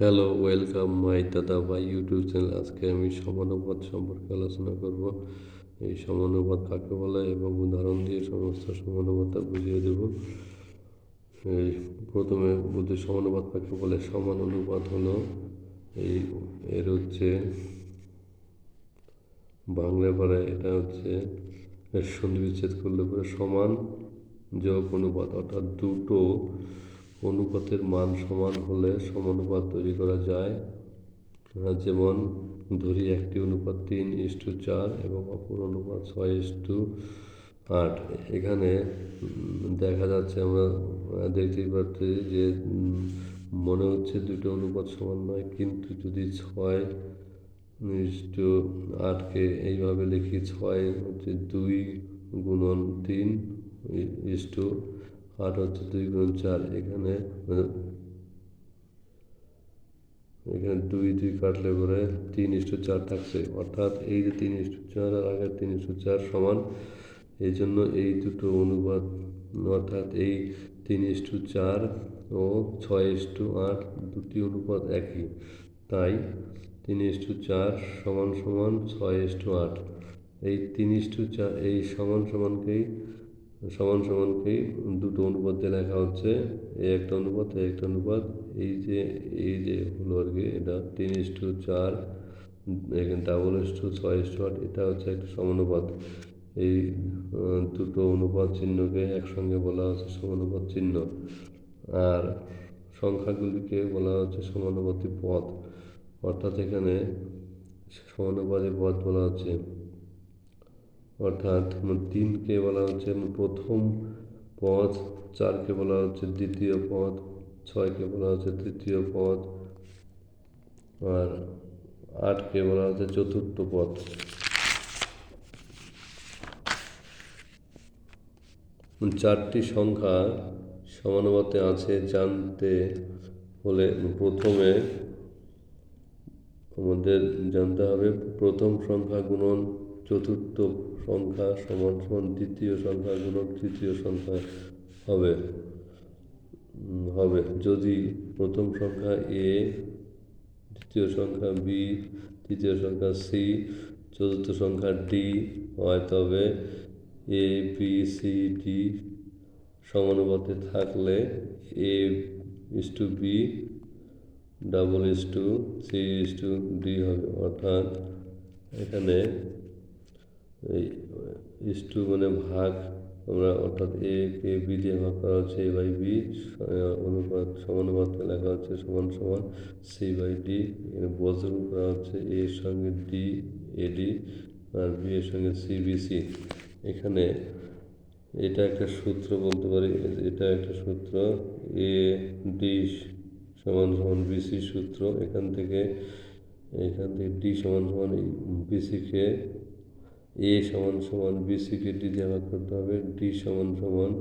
Hello welcome my দাদা ভাই YouTube channel আজকে আমি সমানুপাত সম্পর্কে আলোচনা করব। এই সমানুপাত কাকে বলে এবং উদাহরণ দিয়ে সমস্ত সমানুপাতটা বুঝিয়ে দেব। এই প্রথমে সমানুপাত কাকে বলে। সমান অনুপাত হলো এই, এর হচ্ছে বাংলা পড়ে এটা হচ্ছে সন্ধি বিচ্ছেদ করলে পরে সমান যোগ অনুপাত, অর্থাৎ দুটো অনুপাতের মান সমান হলে সমানুপাত তৈরি করা যায়। যেমন ধরি একটি অনুপাত তিন ইস টু চার এবং অপর অনুপাত ছয় ইস টু আট। এখানে দেখা যাচ্ছে আমরা দেখতেই পাচ্ছি যে মনে হচ্ছে দুটো অনুপাত সমান নয়, কিন্তু যদি ছয় ইস্টু আটকে এইভাবে লিখি, ছয় হচ্ছে দুই গুণন তিন ইস্টু আট হচ্ছে দুই গুণন চার, এখানে এখানে দুই দুই কাটলে পরে তিন ইস্টু চার থাকছে। অর্থাৎ এই যে তিন ইস্টু চার আর আগের তিন ইস্টু চার সমান, এই জন্য এই দুটো অনুপাত, অর্থাৎ এই তিন ইস্টু চার ও ছয় ইস্টু আট দুটি অনুপাত একই। তাই তিন ইস্টু চার সমান সমান ছয় ইস্টু আট। এই তিন ইস্টু চার, এই সমান সমানকেই সমান সমানকেই দুটো অনুপাত দিয়ে লেখা হচ্ছে, এই একটা অনুপাত, এই একটা অনুপাত, এই যে এই যে হলো আর কি, এটা তিন টু চার, এখানে ডাবল ইস্টু ছয় ইস্টু আট, এটা হচ্ছে একটা সমানুপাত এই দুটো অনুপাত চিহ্নকে একসঙ্গে বলা হচ্ছে সমানুপাত চিহ্ন। আর সংখ্যাগুলিকে বলা হচ্ছে সমানুপাতি পথ। অর্থাৎ এখানে সমানুপাতি পথ বলা হচ্ছে অর্থাৎ তিনকে বলা হচ্ছে প্রথম পদ, চারকে বলা হচ্ছে দ্বিতীয় পদ, ছয়কে বলা হচ্ছে তৃতীয় পদ, আর আটকে বলা হচ্ছে চতুর্থ পদ। চারটি সংখ্যা সমানুপাতে আছে জানতে হলে প্রথমে আমাদের জানতে হবে প্রথম সংখ্যা গুণন চতুর্থ সংখ্যা সমান সমান দ্বিতীয় সংখ্যা গুণক তৃতীয় সংখ্যা হবে। হবে। যদি প্রথম সংখ্যা এ দ্বিতীয় সংখ্যা বি তৃতীয় সংখ্যা সি চতুর্থ সংখ্যা ডি হয় তবে এ বি সি ডি সমানুপাতে থাকলে A is to B double is to C is to D হবে। অর্থাৎ এখানে ইস টু মানে ভাগ। আমরা অর্থাৎ এ, কে, বি দিয়ে ভাগ করা হচ্ছে, এ বাই বি অনুপাত, সমানুপাতে লেখা হচ্ছে, সমান সমান, সি বাই ডি। এখানে বজ্রণ করা হচ্ছে এর সঙ্গে ডি এডি আর বি এর সঙ্গে সি, বি, সি। এখানে এটা একটা সূত্র বলতে পারি, এটা একটা সূত্র, এ, ডি সমান সমান বিসি সূত্র। এখান থেকে এখান থেকে ডি সমান সমান বি বিসিকে এ সমান সমান বিসিকে ডি দিয়ে ভাগ করতে হবে, ডি সমান সমান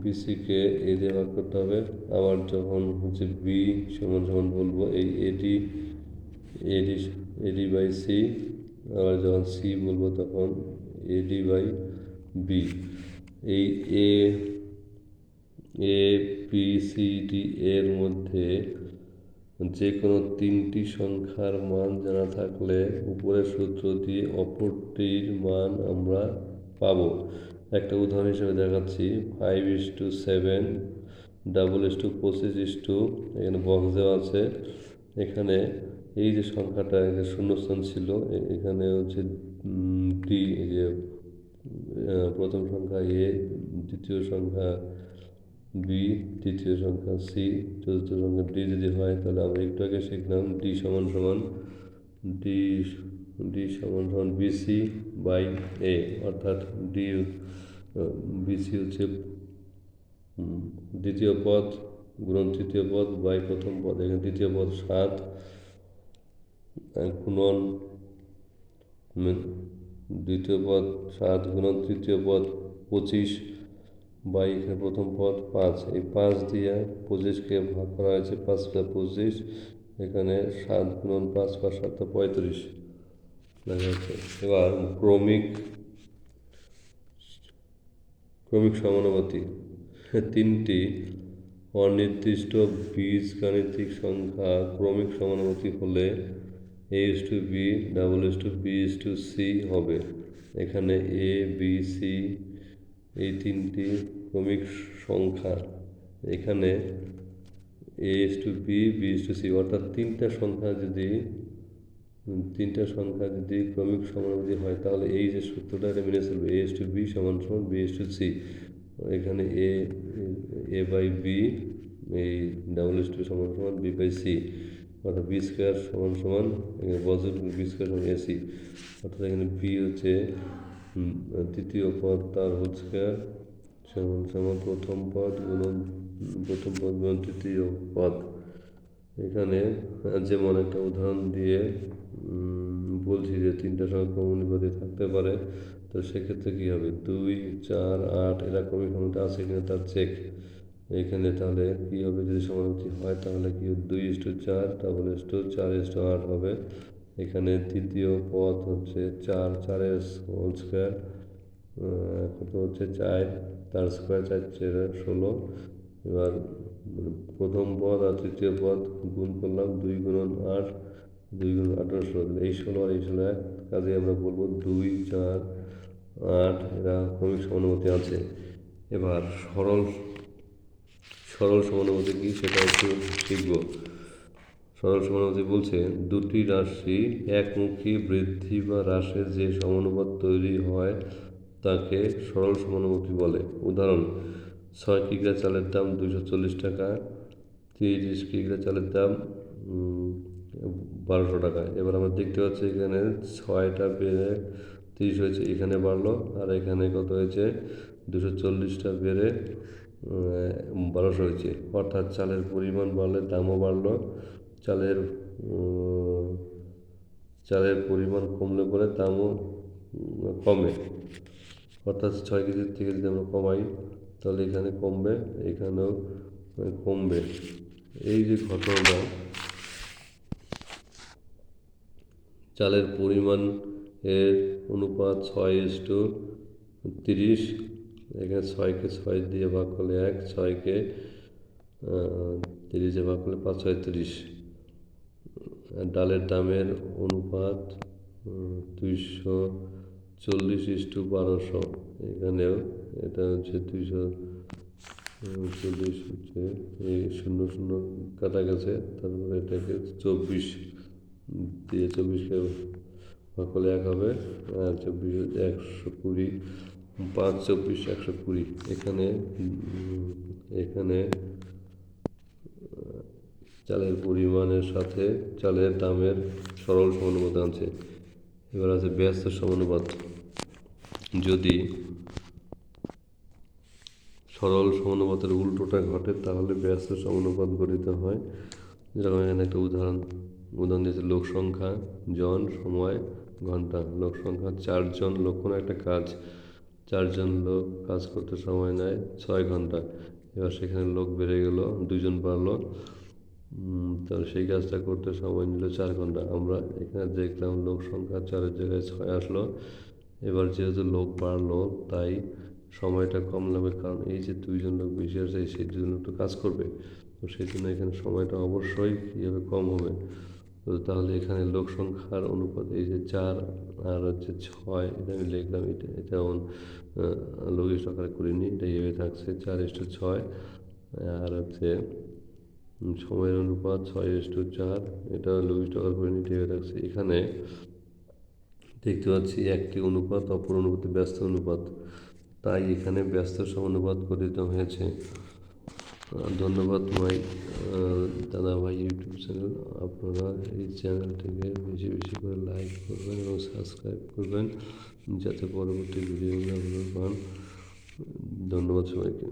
বিসিকে এ দিয়ে ভাগ করতে হবে। আবার যখন হচ্ছে বি সমান সমান বলব, এই এডি এডি এডি বাই সি, আবার যখন সি বলব তখন এডি বাই বি। এই A A B C, D এর মধ্যে যে কোনো তিনটি সংখ্যার মান জানা থাকলে উপরের সূত্র দিয়ে অপরটির মান আমরা পাব। একটা উদাহরণ হিসেবে দেখাচ্ছি five is to seven double is to পঁচিশ ইস টু এখানে বক্স দেওয়া আছে। এখানে এই যে সংখ্যাটা শূন্যস্থান ছিল এখানে হচ্ছে ডি যে প্রথম সংখ্যা এ দ্বিতীয় সংখ্যা বি তৃতীয় সংখ্যা সি চতুর্থ সংখ্যা ডি যদি হয়, তাহলে আমরা একটু আগে শিখলাম ডি সমান সমান ডি ডি সমান সমান বিসি বাই এ অর্থাৎ ডি বিসি হচ্ছে দ্বিতীয় পদ গুণন তৃতীয় পদ বাই প্রথম পদ। এখানে দ্বিতীয় পদ সাত গুণন দ্বিতীয় পদ সাত গুণন, তৃতীয় পদ পঁচিশ বাই এখানে প্রথম পদ, পাঁচ। এই পাঁচ দিয়ে পঁচিশকে ভাগ করা হয়েছে, পাঁচ প্লাস পঁচিশ, এখানে সাত গুণন পাঁচ পাঁচ সাত পঁয়ত্রিশ। লেখা হচ্ছে এবার ক্রমিক ক্রমিক সমানুপাতি। তিনটি অনির্দিষ্ট বীজগাণিতিক সংখ্যা ক্রমিক সমানুপাতিক হলে A is to B double is to B is to C হবে। এখানে এ বি সি এই তিনটি ক্রমিক সংখ্যা। এখানে A is to B B is to C অর্থাৎ তিনটা সংখ্যা যদি, তিনটা সংখ্যা যদি ক্রমিক সমানুপাতিক হয়, তাহলে এই যে সূত্রটা এটা মেনে চলবে। এ ইস টু বি সমান সমান বি ইস টু সি এখানে এ এ বাই বি এই ডাবল ইস টু সমান সমান বি বাই সি অর্থাৎ বি স্কোয়ার সমান সমান, এখানে পজিটিভ বি স্কোয়ার সমান এসি অর্থাৎ এখানে বি হচ্ছে তৃতীয় পদ তার হচ্ছে স্কোয়ার সমান সমান প্রথম পদ গুণন প্রথম পদ গুণন তৃতীয় পদ। এখানে যেমন একটা উদাহরণ দিয়ে বলছি যে তিনটা সংখ্যা অনুপাতে থাকতে পারে, তো সেক্ষেত্রে কী হবে? দুই, চার, আট এরকমই ক্ষমতা আছে কিনা তার চেক এখানে তাহলে কী হবে? যদি সমানুপাতিক হয় তাহলে কি? দুই ইস্টু চার তারপরে ইস্টু চার ইস্টু আট হবে। এখানে তৃতীয় পদ হচ্ছে চার, চারের হোল স্কোয়ার কত হচ্ছে চার, তার স্কোয়ার চার চার, ষোলো। এবার প্রথম পদ আর তৃতীয় পদ গুণ করলাম দুই গুণন আট, দুই গুণ আঠারো ষোলো এই ষোলো আর এই ষোলো এক, কাজে আমরা বলব দুই, চার, আট, এরা ক্রমিক সমানুপাতি আছে। এবার সরল সরল সমানুপাতি কী? সেটা একটু শিখব সরল সমানুপাতি বলছে, দুটি রাশি একমুখী বৃদ্ধি বা হ্রাসের যে সমানুপাত তৈরি হয় তাকে সরল সমানুপাতি বলে। উদাহরণ, ছয় কিগ্রা চালের দাম দুশো চল্লিশ টাকা, তিরিশ কিগ্রা চালের দাম বারোশো টাকা। এবার আমরা দেখতে পাচ্ছি এখানে ছয়টা বেড়ে তিরিশ হয়েছে, এখানে বাড়লো, আর এখানে কত হয়েছে? দুশো চল্লিশটা বেড়ে বারোশো হয়েছে। অর্থাৎ চালের পরিমাণ বাড়লে দামও বাড়লো চালের চালের পরিমাণ কমলে পরে দামও কমে। অর্থাৎ ছয় কেজির থেকে যদি আমরা কমাই, তাহলে এখানে কমবে, এখানেও কমবে। এই যে ঘটনাটা, চালের পরিমাণ এর অনুপাত ছয় ইস টু তিরিশ, এখানে ছয়কে ছয় দিয়ে ভাগ করলে এক ছয়কে তিরিশে ভাগ করলে পাঁচ, ছয়, তিরিশ। ডালের দামের অনুপাত দুইশো চল্লিশ ইস্টু বারোশো। এখানেও এটা হচ্ছে দুইশো চল্লিশ হচ্ছে, এই শূন্য শূন্য কাটা গেছে তারপরে এটাকে চব্বিশ দিয়ে চব্বিশকে ভাগ এক হবে চব্বিশ একশো কুড়ি, পাঁচ চব্বিশ একশো কুড়ি। এখানে এখানে চালের পরিমাণের সাথে চালের দামের সরল সমানুপাত আছে। এবার আছে ব্যস্ত সমানুপাত। যদি সরল সমানুপাতের উল্টোটা ঘটে, তাহলে ব্যস্ত সমানুপাত গঠিত হয়। যেরকম এখানে একটা উদাহরণ উদাহরণ দিয়েছে, লোক সংখ্যা জন, সময়, ঘণ্টা। লোক সংখ্যা চারজন, লোক কোনো একটা কাজ। চারজন লোক কাজ করতে সময় নেয় ছয় ঘণ্টা। এবার সেখানে লোক বেড়ে গেল, দুজন বাড়লো। তাহলে সেই কাজটা করতে সময় নিল চার ঘণ্টা। আমরা এখানে দেখলাম লোক সংখ্যা চারের জায়গায় ছয় আসলো। এবার যেহেতু লোক বাড়লো, তাই সময়টা কম লাগবে কারণ এই যে দুইজন লোক বেশি আসে, সেই দুজন লোক তো কাজ করবে। তো সেই জন্য এখানে সময়টা অবশ্যই কী হবে কম হবে। তো তাহলে এখানে লোক সংখ্যার অনুপাত এই যে চার আর হচ্ছে ছয়, এটা আমি লিখলাম, এটা এটা লঘিষ্ঠ আকারে করিনি এটা এভাবে থাকছে, চার ইস্টু ছয়, আর হচ্ছে সময়ের অনুপাত ছয় টু চার। এটা করে নিতে এভাবে থাকছে এখানে দেখতে পাচ্ছি একটি অনুপাত, অপর অনুপাতে ব্যস্ত অনুপাত। তাই এখানে ব্যস্ত সমানুপাত গঠিত হয়েছে। ধন্যবাদ মাই দাদা ভাই ইউটিউব চ্যানেল। আপনারা এই চ্যানেলটিকে বেশি বেশি করে লাইক করবেন এবং সাবস্ক্রাইব করবেন, যাতে পরবর্তী ভিডিওগুলো আপনারা পান। ধন্যবাদ সবাইকে।